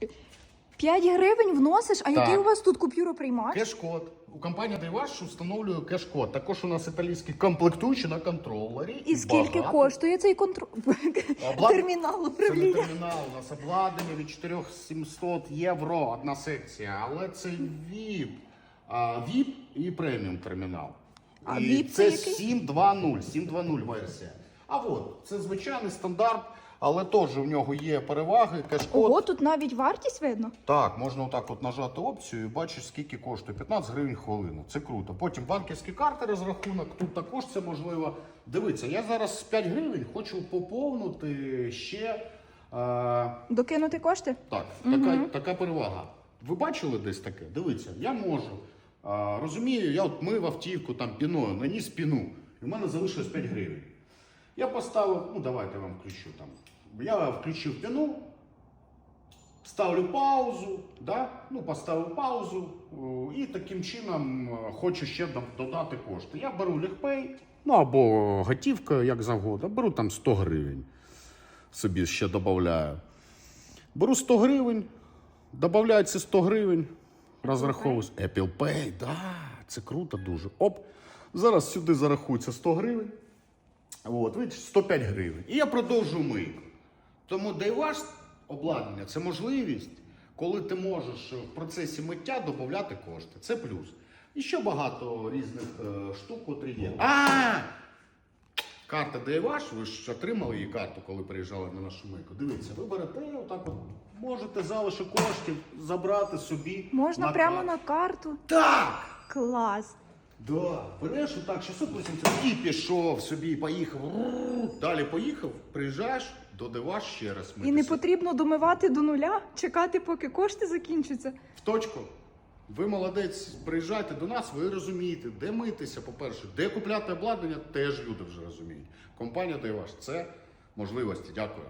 Чекай. 5 гривень вносиш, а який у вас тут купюроприймач? Кеш-код. У компанії Daywash встановлює кеш-код. Також у нас італійський комплектуючий на контролері. І скільки багато. коштує цей контроль? Облад- Термінал Це не управління. термінал, у нас обладнання від 4700 євро, одна секція, але це VIP. А, VIP і преміум термінал. А і VIP це це який? 7.2.0, 7.2.0 версія. А от, це звичайний стандарт, але теж у нього є переваги, кеш-код. Ого, тут навіть вартість видно. Так, можна отак от нажати опцію і бачиш, скільки коштує. 15 гривень хвилину. Це круто. Потім банківські карти розрахунок, тут також це можливо. Дивіться, я зараз з 5 гривень хочу поповнити ще. Е, Докинути кошти? так, така, така перевага. Ви бачили десь таке? Дивіться, я можу. А, розумію, я от мив автівку там піною, наніс піну, і в мене залишилось 5 гривень. Я поставив, ну давайте я вам включу там. Я включив піну, ставлю паузу, да? ну, поставив паузу і таким чином е, хочу ще додати кошти. Я беру легпей, ну або готівка, як завгодно, беру там 100 гривень. Собі ще додаю. Беру 100 гривень, ці 100 гривень, розраховуюсь. Apple Pay, да, це круто дуже. Оп. Зараз сюди зарахується 100 гривень. От, видиш, 105 гривень. І я продовжую мийку. Тому Daywash обладнання це можливість, коли ти можеш в процесі миття додати кошти. Це плюс. І ще багато різних е, штук, котрі є. А! Карта Daywash, ви ж отримали її карту, коли приїжджали на нашу мийку. Дивіться, ви берете отак от, можете залишок коштів забрати собі. Можна на прямо карту. на карту. Так! Клас. Да, береш отак 680 і пішов собі, поїхав. Далі поїхав, приїжджаєш, додаваш ще раз І не митися. потрібно домивати до нуля, чекати, поки кошти закінчаться. В точку. Ви молодець, приїжджайте до нас, ви розумієте, де митися, по-перше, де купляти обладнання, теж люди вже розуміють. Компанія Дайваш це можливості. Дякую.